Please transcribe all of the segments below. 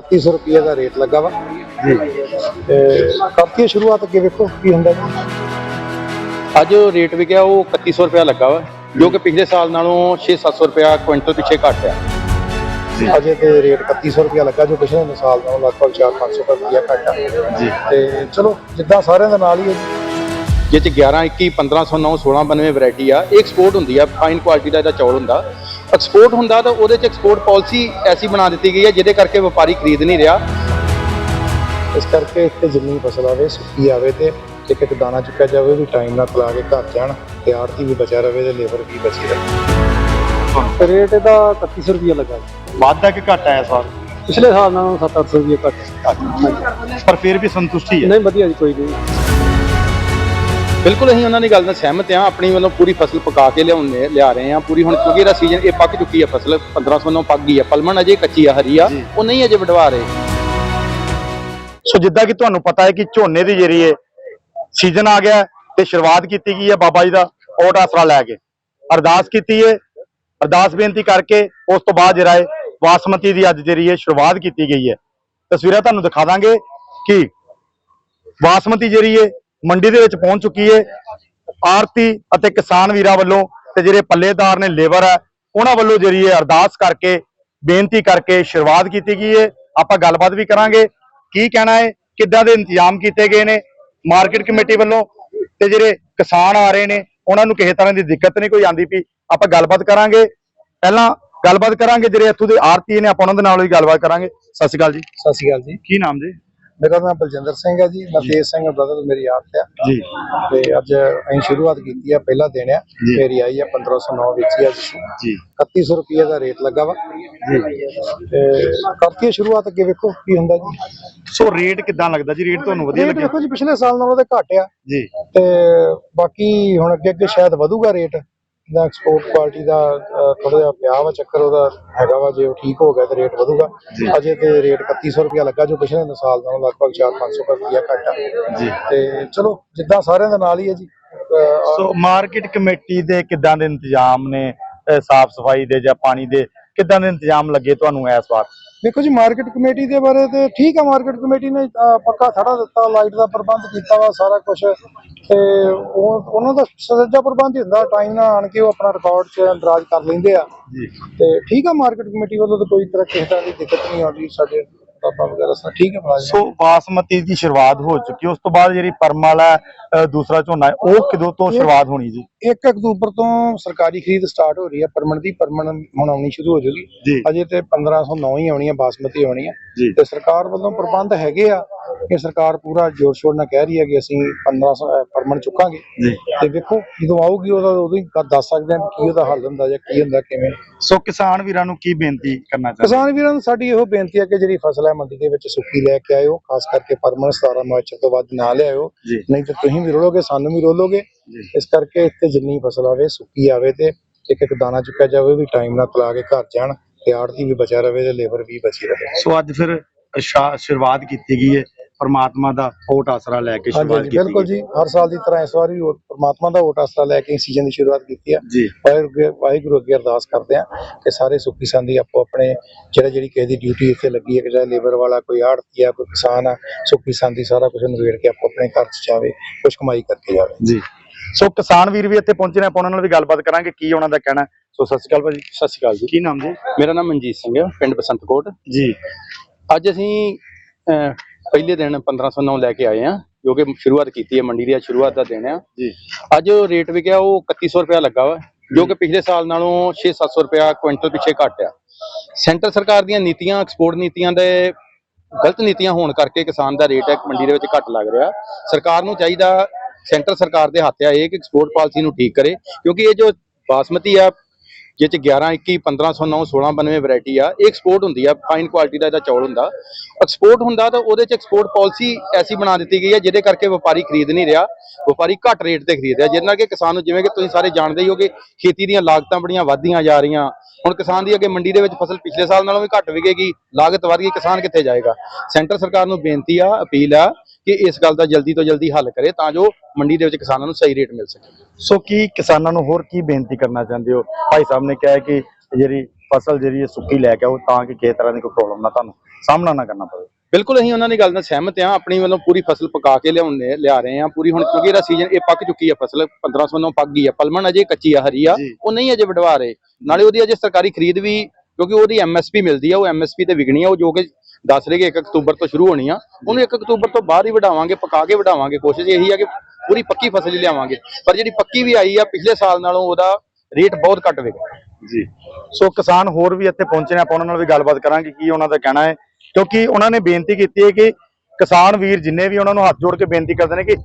3100 ਰੁਪਏ ਦਾ ਰੇਟ ਲੱਗਾ ਵਾ। ਜੀ। ਤੇ ਕਰਤੀ ਸ਼ੁਰੂਆਤ ਅੱਗੇ ਵੇਖੋ ਕੀ ਹੁੰਦਾ ਜੀ। ਅੱਜ ਰੇਟ ਵਿਕਿਆ ਉਹ 3100 ਰੁਪਇਆ ਲੱਗਾ ਵਾ ਜੋ ਕਿ ਪਿਛਲੇ ਸਾਲ ਨਾਲੋਂ 6-700 ਰੁਪਇਆ ਕੁਇੰਟਲ ਪਿੱਛੇ ਘੱਟ ਆ। ਅਜੇ ਤੇ ਰੇਟ 3100 ਰੁਪਏ ਲੱਗਾ ਜੋ ਪਿਛਲੇ ਸਾਲ ਨਾਲੋਂ ਲਗਭਗ 4-500 ਰੁਪਏ ਘੱਟ ਆ। ਜੀ। ਤੇ ਚਲੋ ਜਿੱਦਾਂ ਸਾਰਿਆਂ ਦੇ ਨਾਲ ਹੀ ਹੈ ਜਿਹ ਚ 11 21 1509 1692 ਵੈਰਾਈਟੀ ਆ। ਇਹ ਐਕਸਪੋਰਟ ਹੁੰਦੀ ਆ ਫਾਈਨ ਕੁਆਲਿਟੀ ਦਾ ਇਹਦਾ ਚੌਲ ਹੁੰਦਾ। ਐਕਸਪੋਰਟ ਹੁੰਦਾ ਤਾਂ ਉਹਦੇ ਚ ਐਕਸਪੋਰਟ ਪਾਲਿਸੀ ਐਸੀ ਬਣਾ ਦਿੱਤੀ ਗਈ ਹੈ ਜਿਹਦੇ ਕਰਕੇ ਵਪਾਰੀ ਖਰੀਦ ਨਹੀਂ ਰਿਹਾ। ਇਸ ਕਰਕੇ ਇੱਥੇ ਜਿੰਨੀ ਫਸਲ ਆਵੇ ਸੁੱਕੀ ਆਵੇ ਤੇ ਇੱਕ ਇੱਕ ਦਾਣਾ ਚੁੱਕਿਆ ਜਾਵੇ ਵੀ ਟਾਈਮ ਨਾਲ ਤਲਾ ਕੇ ਘਰ ਜਾਣ ਤੇ ਆੜਤੀ ਵੀ ਬਚਿਆ ਰਵੇ ਤੇ ਲੇਬਰ ਵੀ ਬਚੀ ਰਹੇ। ਰੇਟ ਇਹਦਾ 3100 ਰੁਪਏ ਲੱਗਾ ਵਾਧਾ ਕਿ ਘਟ ਆਇਆ ਸਵਾਲ ਪਿਛਲੇ ਸਾਲ ਨਾਲੋਂ 7-800 ਰੁਪਏ ਘੱਟ ਪਰ ਫਿਰ ਵੀ ਸੰਤੁਸ਼ਟੀ ਹੈ। ਨਹੀਂ ਵਧੀਆ ਜੀ ਕੋਈ ਨਹੀਂ। ਬਿਲਕੁਲ ਅਸੀਂ ਉਹਨਾਂ ਦੀ ਗੱਲ ਨਾਲ ਸਹਿਮਤ ਆ ਆਪਣੀ ਵੱਲੋਂ ਪੂਰੀ ਫਸਲ ਪਕਾ ਕੇ ਲਿਆਉਂਦੇ ਲਿਆ ਰਹੇ ਆ ਪੂਰੀ ਹੁਣ ਕਿਉਂਕਿ ਇਹਦਾ ਸੀਜ਼ਨ ਇਹ ਪੱਕ ਚੁੱਕੀ ਆ ਫਸਲ 1509 ਪੱਕ ਗਈ ਆ ਪਲਮਣ ਅਜੇ ਕੱਚੀ ਆ ਹਰੀ ਆ। ਉਹ ਨਹੀਂ ਅਜੇ ਵਡਵਾ ਰਹੇ। ਸੋ ਜਿੱਦਾਂ ਕਿ ਤੁਹਾਨੂੰ ਪਤਾ ਹੈ ਕਿ ਝੋਨੇ ਦੀ ਜਿਹੜੀ ਹੈ ਸੀਜ਼ਨ ਆ ਗਿਆ ਹੈ ਤੇ ਸ਼ੁਰੂਆਤ ਕੀਤੀ ਗਈ ਹੈ ਬਾਬਾ ਜੀ ਦਾ ਓਟ ਆਸਰਾ ਲੈ ਕੇ। ਅਰਦਾਸ ਕੀਤੀ ਹੈ ਅਰਦਾਸ ਬੇਨਤੀ ਕਰਕੇ ਉਸ ਤੋਂ ਬਾਅਦ ਜਿਹੜਾ ਹੈ ਬਾਸਮਤੀ ਦੀ ਅੱਜ ਜਿਹੜੀ ਹੈ ਸ਼ੁਰੂਆਤ ਕੀਤੀ ਗਈ ਹੈ। ਤਸਵੀਰਾਂ ਤੁਹਾਨੂੰ ਦਿਖਾ ਦਾਂਗੇ ਕਿ ਬਾਸਮਤੀ ਜਿਹੜੀ ਹੈ ਮੰਡੀ ਦੇ ਵਿੱਚ ਪਹੁੰਚ ਚੁੱਕੀ ਹੈ ਆਰਤੀ ਅਤੇ ਕਿਸਾਨ ਵੀਰਾਂ ਵੱਲੋਂ ਤੇ ਜਿਹੜੇ ਪੱਲੇਦਾਰ ਨੇ ਲੇਬਰ ਹੈ ਉਹਨਾਂ ਵੱਲੋਂ ਜਿਹੜੀ ਹੈ ਅਰਦਾਸ ਕਰਕੇ ਬੇਨਤੀ ਕਰਕੇ ਸ਼ੁਰੂਆਤ ਕੀਤੀ ਗਈ ਹੈ ਆਪਾਂ ਗੱਲਬਾਤ ਵੀ ਕਰਾਂਗੇ। ਕੀ ਕਹਿਣਾ ਹੈ ਕਿੱਦਾਂ ਦੇ ਇੰਤਜ਼ਾਮ ਕੀਤੇ ਗਏ ਨੇ ਮਾਰਕੀਟ ਕਮੇਟੀ ਵੱਲੋਂ? ਤੇ ਜਿਹੜੇ ਕਿਸਾਨ ਆ ਰਹੇ ਨੇ ਉਹਨਾਂ ਨੂੰ ਕਿਸੇ ਤਰ੍ਹਾਂ ਦੀ ਦਿੱਕਤ ਨਹੀਂ ਕੋਈ ਆਂਦੀ ਪਈ? ਆਪਾਂ ਗੱਲਬਾਤ ਕਰਾਂਗੇ। ਪਹਿਲਾਂ ਗੱਲਬਾਤ ਕਰਾਂਗੇ ਜਿਹੜੇ ਇੱਥੋਂ ਦੇ ਆਰਤੀ ਨੇ ਆਪਾਂ ਉਹਨਾਂ ਦੇ ਨਾਲ ਵੀ ਗੱਲਬਾਤ ਕਰਾਂਗੇ। ਸਤਿ ਸ਼੍ਰੀ ਅਕਾਲ ਜੀ। ਸਤਿ ਸ਼੍ਰੀ ਅਕਾਲ ਜੀ। ਕੀ ਨਾਮ ਜੀ? ਮੇਰਾ ਨਾਮ ਬਲਜਿੰਦਰ ਸਿੰਘ ਹੈ ਜੀ। ਨਤੇਜ ਸਿੰਘ ਬ੍ਰਦਰ ਮੇਰੀ ਆੜਤ ਆ ਜੀ। ਤੇ ਅੱਜ ਅਸੀਂ ਸ਼ੁਰੂਆਤ ਕੀਤੀ ਆ ਪਹਿਲਾ ਦਿਨ ਆ। ਮੇਰੀ ਆਈ ਆ 1509 ਵਿੱਚ ਹੀ ਅੱਜ। ਜੀ। 3100 ਰੁਪਏ ਦਾ ਰੇਟ ਲੱਗਾ ਵਾ। ਜੀ। ਤੇ ਕਰਤੀ ਹੈ ਸ਼ੁਰੂਆਤ ਅੱਗੇ ਵੇਖੋ ਕੀ ਹੁੰਦਾ ਜੀ। ਸੋ ਰੇਟ ਕਿੱਦਾਂ ਲੱਗਦਾ ਜੀ? ਰੇਟ ਤੁਹਾਨੂੰ ਵਧੀਆ ਲੱਗਿਆ? ਵੇਖੋ ਜੀ ਪਿਛਲੇ ਸਾਲ ਨਾਲੋਂ ਤੇ ਘੱਟ ਆ। ਜੀ। ਤੇ ਬਾਕੀ ਹੁਣ ਅੱਗੇ ਅੱਗੇ ਸ਼ਾਇਦ ਵਧੂਗਾ ਰੇਟ। ਦਾ ਐਕਸਪੋਰਟ ਕੁਆਲਿਟੀ ਦਾ ਥੋੜਾ ਜਿਹਾ ਪਿਆ ਵਾ ਚੱਕਰ ਉਹਦਾ ਹੈਗਾ ਵਾ ਜੇ ਉਹ ਠੀਕ ਹੋ ਗਿਆ ਤੇ ਰੇਟ ਵਧੂਗਾ। ਅਜੇ ਤੇ ਰੇਟ 3100 ਰੁਪਏ ਲੱਗਾ ਜੋ ਪਿਛਲੇ ਸਾਲ ਨਾਲੋਂ ਲਗਭਗ 4-500 ਰੁਪਏ ਘੱਟ ਆ। ਜੀ। ਤੇ ਚਲੋ ਜਿੱਦਾਂ ਸਾਰਿਆਂ ਦੇ ਨਾਲ ਹੀ ਹੈ ਜੀ। ਸੋ ਮਾਰਕੀਟ ਕਮੇਟੀ ਦੇ ਕਿੱਦਾਂ ਦੇ ਇੰਤਜ਼ਾਮ ਨੇ? ਸਾਫ਼ ਸਫ਼ਾਈ ਦੇ ਜਾਂ ਪਾਣੀ ਦੇ ਕਿੱਦਾਂ ਦੇ ਇੰਤਜ਼ਾਮ ਲੱਗੇ ਤੁਹਾਨੂੰ ਇਸ ਵਾਰ? ਦੇਖੋ ਜੀ ਮਾਰਕੀਟ ਕਮੇਟੀ ਦੇ ਬਾਰੇ ਤੇ ਠੀਕ ਆ ਮਾਰਕੀਟ ਕਮੇਟੀ ਨੇ ਪੱਕਾ ਥੜਾ ਦਿੱਤਾ ਲਾਈਟ ਦਾ ਪ੍ਰਬੰਧ ਕੀਤਾ ਵਾ ਸਾਰਾ ਕੁਝ ਤੇ ਉਹ ਉਹਨਾਂ ਦਾ ਸਜਾ ਪ੍ਰਬੰਧ ਹੀ ਹੁੰਦਾ ਟਾਈਮ ਨਾਲ ਆਣ ਕੇ ਉਹ ਆਪਣਾ ਰਿਕਾਰਡ ਚ ਅੰਦਰਾਜ ਕਰ ਲੈਂਦੇ ਆ। ਜੀ। ਤੇ ਠੀਕ ਆ ਮਾਰਕੀਟ ਕਮੇਟੀ ਵੱਲੋਂ ਤਾਂ ਕੋਈ ਤਰ੍ਹਾਂ ਕਿਸੇ ਤਰ੍ਹਾਂ ਦੀ ਦਿੱਕਤ ਨਹੀਂ ਆਉਂਦੀ ਸਾਡੇ। ਪਾਪਾ ਵਗੈਰਾ ਸਭ ਠੀਕ ਹੈ ਮੁਲਾਜ਼ਮ ਸੋ ਬਾਸਮਤੀ ਦੀ ਸ਼ੁਰੂਆਤ ਹੋ ਚੁੱਕੀ ਉਸ ਤੋਂ ਬਾਅਦ ਜਿਹੜੀ ਪਰਮਲ ਹੈ ਦੂਸਰਾ ਝੋਨਾ ਹੈ ਉਹ ਕਦੋਂ ਤੋਂ ਸ਼ੁਰੂਆਤ ਹੋਣੀ ਜੀ? 1 ਅਕਤੂਬਰ ਤੋਂ ਸਰਕਾਰੀ ਖਰੀਦ ਸਟਾਰਟ ਹੋ ਰਹੀ ਹੈ ਪਰਮਨ ਦੀ ਪਰਮਨ ਹੁਣ ਆਉਣੀ ਸ਼ੁਰੂ ਹੋ ਜਾਊਗੀ ਜੀ। ਅਜੇ ਤੇ 1509 ਹੀ ਆਉਣੀ ਹੈ ਬਾਸਮਤੀ ਆਉਣੀ ਹੈ। ਜੀ। ਤੇ ਸਰਕਾਰ ਵੱਲੋਂ ਪ੍ਰਬੰਧ ਹੈਗੇ ਆ ਕਿ ਸਰਕਾਰ ਪੂਰਾ ਜੋਰ ਸ਼ੋਰ ਨਾਲ ਕਹਿ ਰਹੀ ਹੈ ਕਿ ਅਸੀਂ 1500 ਪਰਮਨ ਚੁੱਕਾਂਗੇ। ਜੀ। ਤੇ ਵੇਖੋ ਜਦੋਂ ਆਊਗੀ ਉਹਦਾ ਉਦੋਂ ਹੀ ਕ- ਦੱਸ ਸਕਦੇ ਹਾਂ ਕਿ ਕੀ ਉਹਦਾ ਹੱਲ ਹੁੰਦਾ ਜਾਂ ਕੀ ਹੁੰਦਾ ਕਿਵੇਂ। ਸੋ ਕਿਸਾਨ ਵੀਰਾਂ ਨੂੰ ਕੀ ਬੇਨਤੀ ਕਰਨਾ ਚਾਹੁੰਦੇ ਕਿਸਾਨ ਵੀਰਾਂ ਨੂੰ ਸਾਡੀ ਇਹੋ ਬੇਨਤੀ ਹੈ ਕਿ ਜਿਹੜੀ ਫਸਲ ਹੈ ਮੰਡੀ ਦੇ ਵਿੱਚ ਸੁੱਕੀ ਲੈ ਕੇ ਆਇਓ ਖਾਸ ਕਰਕੇ ਪਰਮਨ 17 ਮਾਰਚ ਤੋਂ ਵੱਧ ਨਾ ਲਿਆਇਓ ਨਹੀਂ ਤਾਂ ਤੁਸੀਂ ਵੀ ਰੋਲੋਗੇ ਸਾਨੂੰ ਵੀ ਰੋਲੋਗੇ। ਇਸ ਕਰਕੇ ਇੱਥੇ ਜਿੰਨੀ ਫਸਲ ਆਵੇ ਸੁੱਕੀ ਆਵੇ ਤੇ ਇੱਕ ਇੱਕ ਦਾਣਾ ਚੁੱਕਿਆ ਜਾਵੇ ਵੀ ਟਾਈਮ ਨਾਲ ਤਲਾ ਕੇ ਘਰ ਜਾਣ ਤੇ ਆੜਤੀ ਵੀ ਬਚਿਆ ਰਵੇ ਤੇ ਲੇਬਰ ਵੀ ਬਚੀ ਰਵੇ ਸੋ ਅੱਜ ਫਿਰ ਸ਼ੁਰੂਆਤ ਕੀਤੀ ਗਈ ਹੈ। ਪਰਮਾਤਮਾ ਦਾ ਓਟ ਆਸਰਾ ਲੈ ਕੇ ਸ਼ੁਰੂਆਤ ਕੀਤੀ ਬਿਲਕੁਲ ਜੀ। ਹਰ ਸਾਲ ਦੀ ਤਰ੍ਹਾਂ ਇਸ ਵਾਰ ਵੀ ਉਹ ਪ੍ਰਮਾਤਮਾ ਦਾ ਓਟ ਆਸਰਾ ਲੈ ਕੇ ਸੀਜ਼ਨ ਦੀ ਸ਼ੁਰੂਆਤ ਕੀਤੀ ਆ। ਜੀ। ਵਾਹਿਗੁਰੂ ਅੱਗੇ- ਅਰਦਾਸ ਕਰਦੇ ਆ ਕਿ ਸਾਰੇ ਸੁੱਖੀ ਸੰਦੀ ਆਪੋ ਆਪਣੇ ਜਿਹੜਾ ਜਿਹੜੀ ਕਿਸੇ ਦੀ ਡਿਊਟੀ ਇੱਥੇ ਲੱਗੀ ਹੈ ਕਿ ਚਾਹੇ ਲੇਬਰ ਵਾਲਾ ਕੋਈ ਆੜਤੀ ਆ ਕੋਈ ਕਿਸਾਨ ਆ ਸੁੱਖੀ ਸੰਦੀ ਸਾਰਾ ਕੁਝ ਨਿਬੇੜ ਕੇ ਆਪੋ ਆਪਣੇ ਘਰ ਚ ਜਾਵੇ ਕੁਝ ਕਮਾਈ ਕਰਕੇ ਜਾਵੇ। ਜੀ। ਸੋ ਕਿਸਾਨ ਵੀਰ ਵੀ ਇੱਥੇ ਪਹੁੰਚੇ ਨੇ ਆਪਾਂ ਉਹਨਾਂ ਨਾਲ ਵੀ ਗੱਲਬਾਤ ਕਰਾਂਗੇ ਕੀ ਉਹਨਾਂ ਦਾ ਕਹਿਣਾ। ਸੋ ਸਤਿ ਸ਼੍ਰੀ ਅਕਾਲ ਭਾਜੀ। ਸਤਿ ਸ਼੍ਰੀ ਅਕਾਲ ਜੀ। ਕੀ ਨਾਮ ਜੀ? ਮੇਰਾ ਨਾਮ ਮਨਜੀਤ ਸਿੰਘ ਹੈ ਪਿੰਡ ਬਸੰਤਕੋਟ। ਜੀ। ਅੱਜ ਅਸੀਂ ਪਹਿਲੇ ਦਿਨ 1509 ਲੈ ਕੇ ਆਏ ਆ ਜੋ ਕਿ ਸ਼ੁਰੂਆਤ ਕੀਤੀ ਹੈ ਮੰਡੀ ਦੀ ਸ਼ੁਰੂਆਤ ਦਾ ਦਿਨ ਆ। ਜੀ। ਅੱਜ ਜੋ ਰੇਟ ਵਿਕਿਆ ਉਹ 3100 ਰੁਪਇਆ ਲੱਗਾ ਵਾ ਜੋ ਕਿ ਪਿਛਲੇ ਸਾਲ ਨਾਲੋਂ 6-700 ਰੁਪਇਆ ਕੁਇੰਟਲ ਪਿੱਛੇ ਘੱਟ ਆ। ਸੈਂਟਰ ਸਰਕਾਰ ਦੀਆਂ ਨੀਤੀਆਂ ਐਕਸਪੋਰਟ ਨੀਤੀਆਂ ਦੇ ਗਲਤ ਨੀਤੀਆਂ ਹੋਣ ਕਰਕੇ ਕਿਸਾਨ ਦਾ ਰੇਟ ਹੈ ਮੰਡੀ ਦੇ ਵਿੱਚ ਘੱਟ ਲੱਗ ਰਿਹਾ। ਸਰਕਾਰ ਨੂੰ ਚਾਹੀਦਾ ਸੈਂਟਰ ਸਰਕਾਰ ਦੇ ਹੱਥ ਆ ਇਹ ਕਿ ਐਕਸਪੋਰਟ ਪਾਲਿਸੀ ਨੂੰ ਠੀਕ ਕਰੇ ਕਿਉਂਕਿ ਇਹ ਜੋ ਬਾਸਮਤੀ ਆ ਜਿਹ ਚ 11 21 1509 1692 ਵੈਰਾਈਟੀ ਆ। ਇਹ ਐਕਸਪੋਰਟ ਹੁੰਦੀ ਆ ਫਾਈਨ ਕੁਆਲਿਟੀ ਦਾ ਇਹਦਾ ਚੌਲ ਹੁੰਦਾ। ਐਕਸਪੋਰਟ ਹੁੰਦਾ ਤਾਂ ਉਹਦੇ ਚ ਐਕਸਪੋਰਟ ਪਾਲਿਸੀ ਐਸੀ ਬਣਾ ਦਿੱਤੀ ਗਈ ਹੈ ਜਿਹਦੇ ਕਰਕੇ ਵਪਾਰੀ ਖਰੀਦ ਨਹੀਂ ਰਿਹਾ। ਵਪਾਰੀ ਘੱਟ ਰੇਟ ਤੇ ਖਰੀਦ ਰਿਹਾ, ਜਿਹਦੇ ਨਾਲ ਕਿ ਕਿਸਾਨ ਨੂੰ ਜਿਵੇਂ ਕਿ ਤੁਸੀਂ ਸਾਰੇ ਜਾਣਦੇ ਹੀ ਹੋ ਕਿ ਖੇਤੀ ਦੀਆਂ ਲਾਗਤਾਂ ਬੜੀਆਂ ਵੱਧਦੀਆਂ ਜਾ ਰਹੀਆਂ। ਹੁਣ ਕਿਸਾਨ ਦੀ ਅੱਗੇ ਮੰਡੀ ਦੇ ਵਿੱਚ ਫਸਲ ਪਿਛਲੇ ਸਾਲ ਨਾਲੋਂ ਵੀ ਘੱਟ ਵਿਕੇਗੀ, ਲਾਗਤ ਵਧ ਗਈ, ਕਿਸਾਨ ਕਿੱਥੇ ਜਾਏਗਾ? ਸੈਂਟਰ ਸਰਕਾਰ ਨੂੰ ਬੇਨਤੀ ਆ, ਅਪੀਲ ਆ ਕਿ ਇਸ ਗੱਲ ਦਾ ਜਲਦੀ ਤੋਂ ਜਲਦੀ ਹੱਲ ਕਰੇ ਤਾਂ ਜੋ ਮੰਡੀ ਦੇ ਵਿੱਚ ਕਿਸਾਨਾਂ ਨੂੰ ਸਹੀ ਰੇਟ ਮਿਲ ਸਕੇ। ਸੋ ਕੀ ਕਿਸਾਨਾਂ ਨੂੰ ਹੋਰ ਕੀ ਬੇਨਤੀ ਕਰਨਾ ਚਾਹੁੰਦੇ ਹੋ? ਭਾਈ ਸਾਹਿਬ ਨੇ ਕਿਹਾ ਕਿ ਜਿਹੜੀ ਫਸਲ ਜਿਹੜੀ ਹੈ ਸੁੱਕੀ ਲੈ ਕੇ ਆਓ ਤਾਂ ਕਿ ਕਿਸੇ ਤਰ੍ਹਾਂ ਦੀ ਕੋਈ ਪ੍ਰੋਬਲਮ ਨਾ ਤੁਹਾਨੂੰ ਸਾਹਮਣਾ ਨਾ ਕਰਨਾ ਪਵੇ। ਬਿਲਕੁਲ ਅਸੀਂ ਉਹਨਾਂ ਦੀ ਗੱਲ ਨਾਲ ਸਹਿਮਤ ਹਾਂ ਆਪਣੀ ਵੱਲੋਂ ਪੂਰੀ ਫਸਲ ਪਕਾ ਕੇ ਲਿਆਉਂਦੇ ਲਿਆ ਰਹੇ ਹਾਂ। ਪੂਰੀ ਹੁਣ ਕਿਉਂਕਿ ਇਹਦਾ ਸੀਜ਼ਨ ਇਹ ਪੱਕ ਚੁੱਕੀ ਹੈ ਫਸਲ 1500 ਨੂੰ ਪੱਕ ਗਈ ਹੈ। ਪਲਮਣ ਅਜੇ ਕੱਚੀ ਆ ਹਰੀ ਆ। ਉਹ ਨਹੀਂ ਅਜੇ ਵਡਵਾ ਰਹੇ। ਨਾਲੇ ਉਹਦੀ ਅਜੇ ਸਰਕਾਰੀ ਖਰੀਦ ਵੀ ਕਿਉਂਕਿ ਉਹਦੀ ਐਮਐਸਪੀ ਮਿਲਦੀ ਆ ਉਹ ਐਮਐਸਪੀ ਤੇ ਵਿਕਣੀ ਆ ਉਹ ਜੋ ਕਿ ਦੱਸ ਰਹੇ ਕਿ 1 ਅਕਤੂਬਰ ਤੋਂ ਸ਼ੁਰੂ ਹੋਣੀ ਆ। ਉਹਨੂੰ 1 ਅਕਤੂਬਰ ਤੋਂ ਬਾਅਦ ਹੀ ਵਡਾਵਾਂਗੇ ਪਕਾ ਕੇ ਵਡਾਵਾਂਗੇ ਕੋਸ਼ਿਸ਼ ਇਹੀ ਆ ਕਿ ਪੂਰੀ ਪੱਕੀ ਫਸਲ ਹੀ ਲਿਆਵਾਂਗੇ। ਪਰ ਜਿਹੜੀ ਪੱਕੀ ਵੀ ਆਈ ਆ ਪਿਛਲੇ ਸਾਲ ਨਾਲੋਂ ਉਹਦਾ ਰੇਟ ਬਹੁਤ ਘੱਟ ਵਿਕਿਆ ਜੀ। ਸੋ ਕਿਸਾਨ ਹੋਰ ਵੀ ਇੱਥੇ ਪਹੁੰਚੇ ਨੇ ਆਪਾਂ ਉਹਨਾਂ ਨਾਲ ਵੀ ਗੱਲਬਾਤ ਕਰਾਂਗੇ ਕੀ ਉਹਨਾਂ ਦਾ ਕਹਿਣਾ ਹੈ। ਕਿਉਂਕਿ ਉਹਨਾਂ ਨੇ ਬੇਨਤੀ ਕੀਤੀ ਹੈ ਕਿ ਕਿਸਾਨ ਵੀਰ ਜਿੰਨੇ ਵੀ ਉਹਨਾਂ ਨੂੰ ਹੱਥ ਜੋੜ ਕੇ ਬੇਨਤੀ ਕਰਦੇ ਨੇ ਕਿ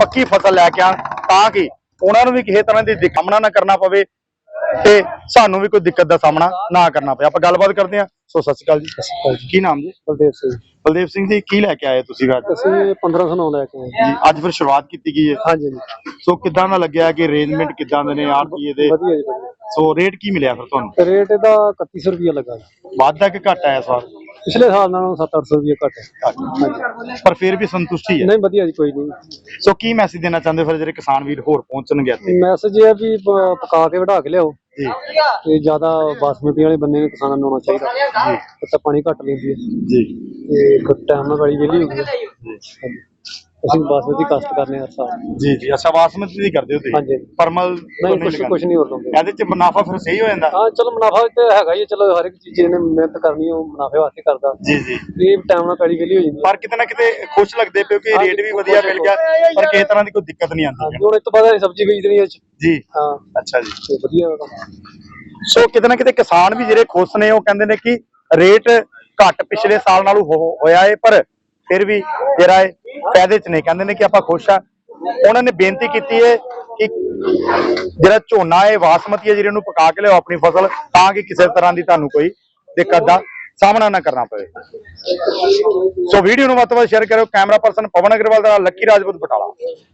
ਪੱਕੀ ਫਸਲ ਲੈ ਕੇ ਆਉਣ ਤਾਂ ਕਿ ਉਹਨਾਂ ਨੂੰ ਵੀ ਕਿਸੇ ਤਰ੍ਹਾਂ ਦੀ ਸਾਹਮਣਾ ਨਾ ਕਰਨਾ ਪਵੇ ਤੇ ਸਾਨੂੰ ਵੀ ਕੋਈ ਦਿੱਕਤ ਦਾ ਸਾਹਮਣਾ ਨਾ ਕਰਨਾ ਪਵੇ ਆਪਾਂ ਗੱਲਬਾਤ ਕਰਦੇ ਹਾਂ। ਸੋ ਸਤਿ ਸ਼੍ਰੀ ਅਕਾਲ ਜੀ। ਕੀ ਨਾਮ ਜੀ? ਬਲਦੇਵ ਸਿੰਘ। ਬਲਦੇਵ ਸਿੰਘ ਜੀ ਕੀ ਲੈ ਕੇ ਆਏ ਤੁਸੀਂ ਅੱਜ? ਅਸੀਂ 1509 ਲੈ ਕੇ ਆਏ। ਜੀ ਅੱਜ ਫਿਰ ਸ਼ੁਰੂਆਤ ਕੀਤੀ ਗਈ ਹੈ? ਹਾਂਜੀ ਜੀ ਸੋ ਕਿੱਦਾਂ ਦਾ ਲੱਗਿਆ ਕਿ ਅਰੇਂਜਮੈਂਟ ਕਿੱਦਾਂ ਦੇ ਨੇ ਆਰਟੀਏ ਦੇ? ਵਧੀਆ ਜੀ ਵਧੀਆ। ਸੋ ਰੇਟ ਕੀ ਮਿਲਿਆ ਫਿਰ ਤੁਹਾਨੂੰ? ਰੇਟ ਇਹਦਾ 3100 ਰੁਪਏ ਲੱਗਾ ਜੀ। ਵਾਧਾ ਕਿ ਘਟ ਆਇਆ ਇਸ ਵਾਰ? ਪਿਛਲੇ ਸਾਲ ਨਾਲੋਂ 7-800 ਰੁਪਏ ਘੱਟ ਹੈ। ਪਰ ਫਿਰ ਵੀ ਸੰਤੁਸ਼ਟੀ ਹੈ। ਨਹੀਂ ਵਧੀਆ ਜੀ ਕੋਈ ਨਹੀਂ। ਸੋ ਕੀ ਮੈਸੇਜ ਦੇਣਾ ਚਾਹੁੰਦੇ ਫਿਰ ਜਿਹੜੇ ਕਿਸਾਨ ਵੀਰ ਹੋਰ ਪਹੁੰਚਣਗੇ ਇੱਥੇ? ਮੈਸੇਜ ਇਹ ਹੈ ਵੀ ਪਕਾ ਕੇ ਵਢਾ ਕੇ ਲਿਆਓ। ਜੀ। ਤੇ ਜ਼ਿਆਦਾ ਬਾਸਮਤੀ ਵਾਲੇ ਬੰਦੇ ਨੂੰ ਕਿਸਾਨਾਂ ਨੂੰ ਆਉਣਾ ਚਾਹੀਦਾ। ਜੀ। ਤਾਂ ਪਾਣੀ ਘੱਟ ਲੈਂਦੀ ਹੈ। ਜੀ। ਤੇ ਟਾਈਮ ਨਾਲ ਵਾਲੀ ਵੇਲੀ ਹੋ ਗਈ ਹੈ। ਹਾਂਜੀ। ਅਸੀਂ ਬਾਸਮਤੀ ਕਾਸਟ ਕਰਨੇ ਆ ਸਾਲ ਜੀ ਜੀ ਅੱਛਾ ਬਾਸਮਤੀ ਦੀ ਕਰਦੇ ਹੋ ਤੁਸੀਂ? ਹਾਂਜੀ। ਪਰਮਲ ਨਹੀਂ ਕੁਝ ਕੁਝ ਨਹੀਂ ਹੋਰ ਲਾਉਂਦੇ ਇਹਦੇ ਚ ਮੁਨਾਫਾ ਫਿਰ ਸਹੀ ਹੋ ਜਾਂਦਾ? ਹਾਂ ਚਲੋ ਮੁਨਾਫਾ ਤੇ ਹੈਗਾ ਹੀ ਹੈ, ਚਲੋ ਹਰ ਇੱਕ ਚੀਜ਼ ਜਿਹਨੇ ਮਿਹਨਤ ਕਰਨੀ ਉਹ ਮੁਨਾਫੇ ਵਾਸਤੇ ਕਰਦਾ। ਜੀ ਜੀ। ਇਹ ਟਾਈਮ ਨਾਲ ਪੈੜੀ ਵੇਲੀ ਹੋ ਜਾਂਦੀ ਹੈ ਪਰ ਕਿਤੇ ਨਾ ਕਿਤੇ ਖੁਸ਼ ਲੱਗਦੇ ਪਿਓ ਕਿ ਰੇਟ ਵੀ ਵਧੀਆ ਮਿਲ ਗਿਆ ਪਰ ਕਿਸੇ ਤਰ੍ਹਾਂ ਦੀ ਕੋਈ ਦਿੱਕਤ ਨਹੀਂ ਆਉਂਦੀ। ਹਾਂਜੀ ਹੁਣ ਇਸ ਤੋਂ ਬਾਅਦ ਅਸੀਂ ਸਬਜ਼ੀ ਵੇਚਣੀ ਹੈ ਜੀ। ਹਾਂ। ਅੱਛਾ ਜੀ। ਤੇ ਵਧੀਆ ਹੈਗਾ। ਸੋ ਕਿਤੇ ਨਾ ਕਿਤੇ ਕਿਸਾਨ ਵੀ ਜਿਹੜੇ ਖੁਸ਼ ਨੇ ਉਹ ਕਹਿੰਦੇ ਨੇ ਕਿ ਰੇਟ ਘੱਟ ਪਿਛਲੇ ਸਾਲ ਨਾਲੋਂ ਹੋ- ਹੋਇਆ ਏ ਪਰ ਫਿਰ ਵੀ ਜਿਹੜਾ ਹੈ ਫਾਇਦੇ ਚ ਨੇ, ਕਹਿੰਦੇ ਨੇ ਕਿ ਆਪਾਂ ਖੁਸ਼ ਆ। ਉਹਨਾਂ ਨੇ ਬੇਨਤੀ ਕੀਤੀ ਹੈ ਕਿ ਜਿਹੜਾ ਝੋਨਾ ਹੈ ਬਾਸਮਤੀ ਹੈ ਜਿਹੜੇ ਨੂੰ ਪਕਾ ਕੇ ਲਿਆਓ ਆਪਣੀ ਫਸਲ, ਤਾਂ ਕਿ ਕਿਸੇ ਤਰ੍ਹਾਂ ਦੀ ਤੁਹਾਨੂੰ ਕੋਈ ਦਿੱਕਤ ਦਾ ਸਾਹਮਣਾ ਨਾ ਕਰਨਾ ਪਵੇ। ਸੋ ਵੀਡੀਓ ਨੂੰ ਵੱਧ ਤੋਂ ਵੱਧ ਸ਼ੇਅਰ ਕਰਿਓ। ਕੈਮਰਾ ਪਰਸਨ ਪਵਨ ਅਗਰਵਾਲ ਦਾ ਨਾਲ ਲੱਕੀ ਰਾਜਪੂਤ ਬਟਾਲਾ।